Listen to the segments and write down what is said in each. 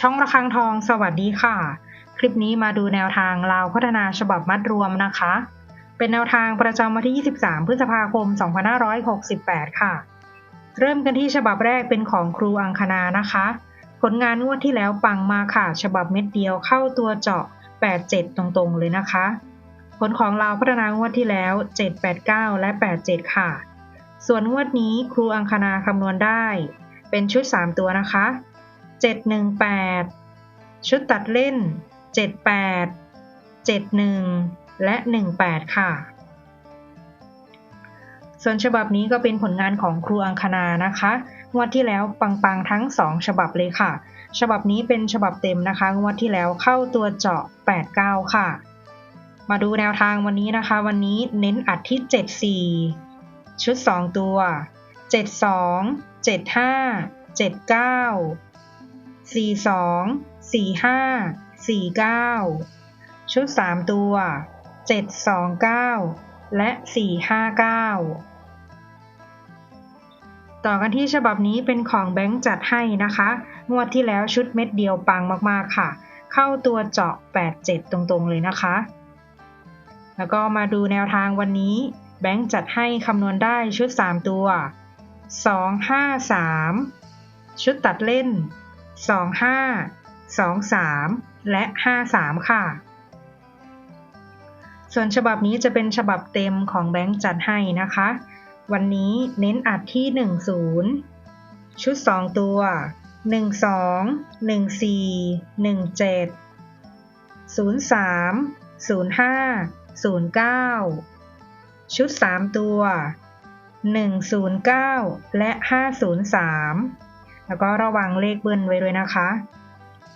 ช่องระฆังทองสวัสดีค่ะ คลิปนี้มาดูแนวทางลาวพัฒนาฉบับมัดรวมนะคะ เป็นแนวทางประจำวันที่ 23 พฤษภาคม 2568 ค่ะ เริ่มกันที่ฉบับแรกเป็นของครูอังคณานะคะ ผลงานงวดที่แล้วปังมาค่ะ ฉบับเม็ดเดียวเข้าตัวเจาะ 87 ตรงๆเลยนะคะ ผลของเราวพัฒนางวดที่แล้ว 789 และ 87 ค่ะ ส่วนงวดนี้ครูอังคณาคำนวณได้ เป็นชุด 3 ตัวนะคะ 718 ชุดตัดเล่น 78 71 และ 18 ค่ะ ส่วนฉบับนี้ก็เป็นผลงานของครูอังคณานะคะงวดที่แล้วปังๆทั้ง 2 ฉบับเลยค่ะ ฉบับนี้เป็นฉบับเต็มนะคะงวดที่แล้วเข้าตัวเจาะ 89 ค่ะ มาดูแนวทางวันนี้นะคะ วันนี้เน้นอัดที่ 74 ชุด 2 ตัว 72 75 79 42 45 49ชุด3ตัว729และ459ต่อกันที่ฉบับนี้เป็นของแบงค์จัดให้นะคะ งวดที่แล้วชุดเม็ดเดียวปังมากๆค่ะ เข้าตัวเจาะ 87 ตรงๆเลยนะคะ แล้วก็มาดูแนวทางวันนี้ แบงค์จัดให้คำนวณได้ชุด 3 ตัว 253 ชุดตัดเล่น 25 23 และ 53 ค่ะ ส่วนฉบับนี้จะเป็นฉบับเต็มของแบงค์จัดให้นะคะ วันนี้เน้นอัดที่ 10 ชุด 2 ตัว 12 14 17 03 05 09 ชุด 3 ตัว 109 และ 503 แล้วก็ระวังเลขเบิ้ลไว้ด้วยนะคะ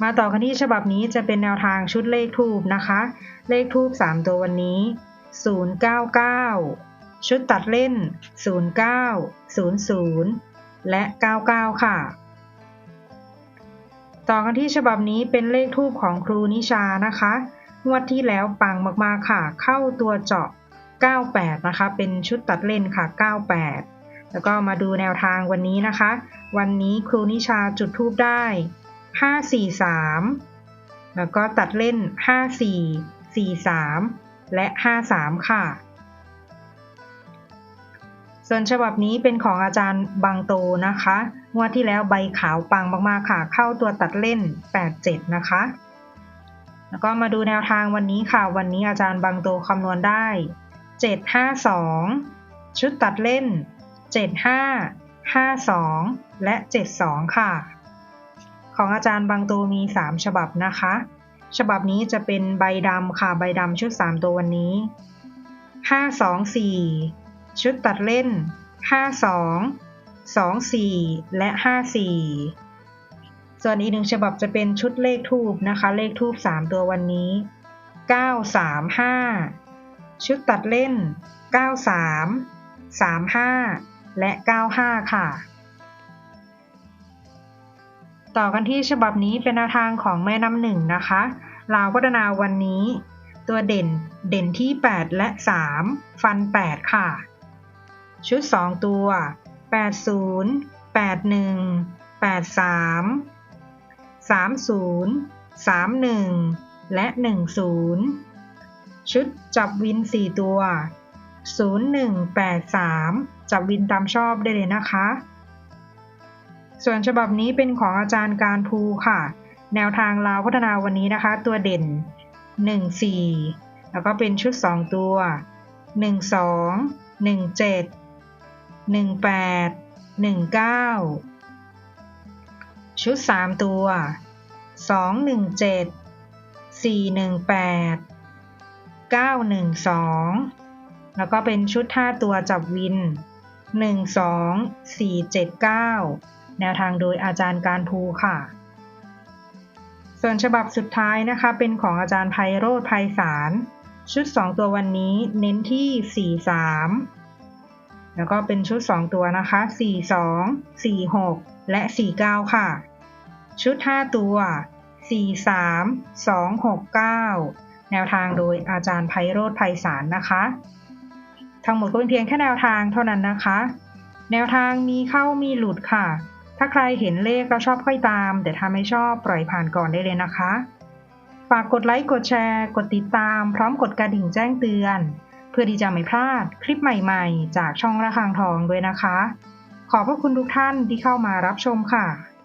มาต่อกันที่ฉบับนี้จะเป็นแนวทางชุดเลขทูบนะคะ เลขทูบ3 ตัววันนี้ 099 ชุดตัดเล่น 09 00 และ 99 ค่ะ ต่อกันที่ฉบับนี้เป็นเลขทูบของครูนิชานะคะงวดที่แล้วปังมากๆค่ะ เข้าตัวเจาะ 98 นะคะ เป็นชุดตัดเล่นค่ะ 98 แล้วก็มาดูแนวทางวันนี้นะคะ วันนี้ครูนิชาจุดทูบได้ 543 แล้วก็ตัดเล่น 54 43 และ 53 ค่ะ ส่วนฉบับนี้เป็นของอาจารย์บางโตนะคะงวดที่แล้วใบขาวปังมากๆค่ะ เข้าตัวตัดเล่น 87 นะคะ แล้วก็มาดูแนวทางวันนี้ค่ะ วันนี้อาจารย์บางโตคำนวณได้ 752 ชุดตัดเล่น 75 52 และ 72 ค่ะ ของอาจารย์บางตัวมี 3 ฉบับนะคะ ฉบับนี้จะเป็นใบดำค่ะ ใบดำชุด 3 ตัววันนี้ 524 ชุดตัดเล่น 52 24 และ 54 ส่วนอีกหนึ่งฉบับจะเป็นชุดเลขทูบนะคะ เลขทูบ3 ตัววันนี้ 935 ชุดตัดเล่น 93 35 และ 95 ค่ะ ต่อกันที่ฉบับนี้เป็นแนวทางของแม่น้ำหนึ่งนะคะลาวพัฒนาวันนี้ ตัวเด่นเด่นที่ 8 และ 3 ฟัน 8 ค่ะ ชุด 2 ตัว 80 81 83 30 31 และ 10 ชุดจับวิน 4 ตัว 0183 จับวินตามชอบได้เลยนะคะ ส่วนฉบับนี้เป็นของอาจารย์การภูค่ะ แนวทางลาวพัฒนาวันนี้นะคะ ตัวเด่น 14 แล้วก็เป็นชุด 2 ตัว 12 17 18 19 ชุด 3 ตัว 217 418 912 แล้วก็เป็นชุด 5 ตัวจับวิน 12 479 แนวทางโดยอาจารย์การภูค่ะ ส่วนฉบับสุดท้ายนะคะ เป็นของอาจารย์ไพโรธไพศาลชุด 2 ตัววันนี้เน้นที่ 43 แล้วก็เป็นชุด 2 ตัวนะคะ 42 46 และ 49 ค่ะ ชุด 5 ตัว 43 269 แนวทางโดยอาจารย์ไพโรธไพศาลนะคะ ทั้งหมดก็เป็นเพียงแค่แนวทางเท่านั้นนะคะ แนวทางมีเข้ามีหลุดค่ะ ถ้าใครเห็นเลขแล้วชอบค่อยตาม แต่ถ้าไม่ชอบปล่อยผ่านก่อนได้เลยนะคะ ฝากกดไลค์กดแชร์ กดติดตาม พร้อมกดกระดิ่งแจ้งเตือน เพื่อที่จะไม่พลาดคลิปใหม่ๆ จากช่องระฆังทองด้วยนะคะ ขอบพระคุณทุกท่านที่เข้ามารับชมค่ะ